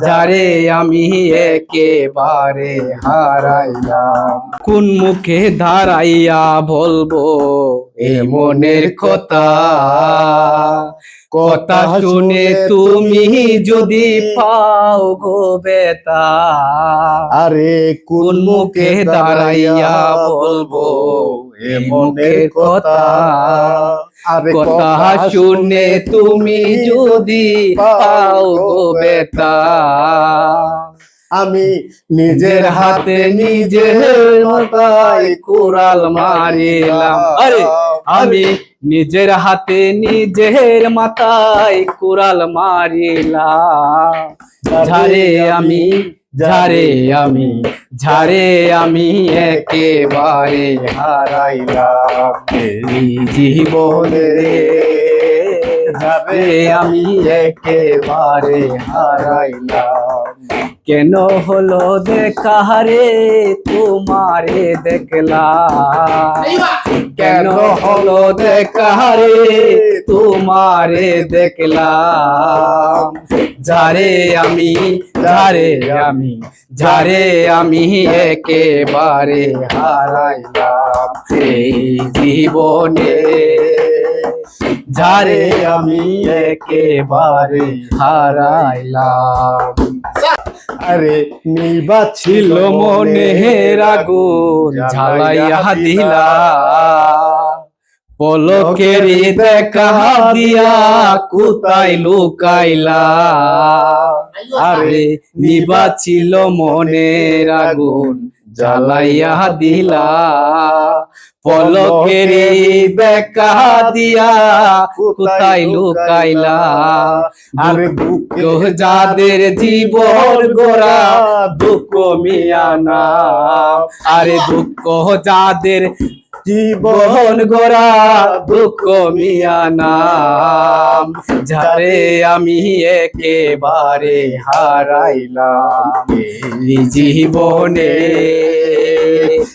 যারে আমি একেবারে হারাইলাম। কোন মুখে দাঁড়াইয়া বলব এ মনের কথা? কথা শুনে তুমি যদি পাও গো বেতা আরে কোন মুখে দাঁড়াইয়া বলব? মনের কথা কথা শুনে তুমি যদি পাও বেতা আমি নিজের হাতে নিজের মাথায় কুড়াল মারিলাম। আরে আমি নিজের হাতে নিজের মাথায় কুড়াল মারিলাম। ঝারে আমি ঝারে আমি। ঝারে আমি একেবারে হারাইলাম। জীবন রে ঝারে আমি একেবারে হারাইলাম। কেন হলো দেখা রে? তোমারে দেখলাম। কেন হলো দেখা রে? তোমারে দেখলাম। যারে আমি যারে আমি যারে আমি একেবারে হারাইলাম। এই জীবনে যারে আমি একেবারে হারাইলাম। আরে নিবা ছিল মনে আগুন ঝালাইয়া দিলা। পলকের দেখা দিয়া কোথায় লুকাইলা? আরে নিবা ছিল মনের আগুন জ্বালাইয়া দিলা। পলকেরি দেখা দিয়া, কোথায় লুকাইলা? আরে দুঃখ যাদের জীবন গোরা দুঃখ মিয়ানা আরে দুঃখ যাদের জীবন গোরা দুঃখ মিয়ানাম যারে আমি একেবারে হারাইলাম জীবনে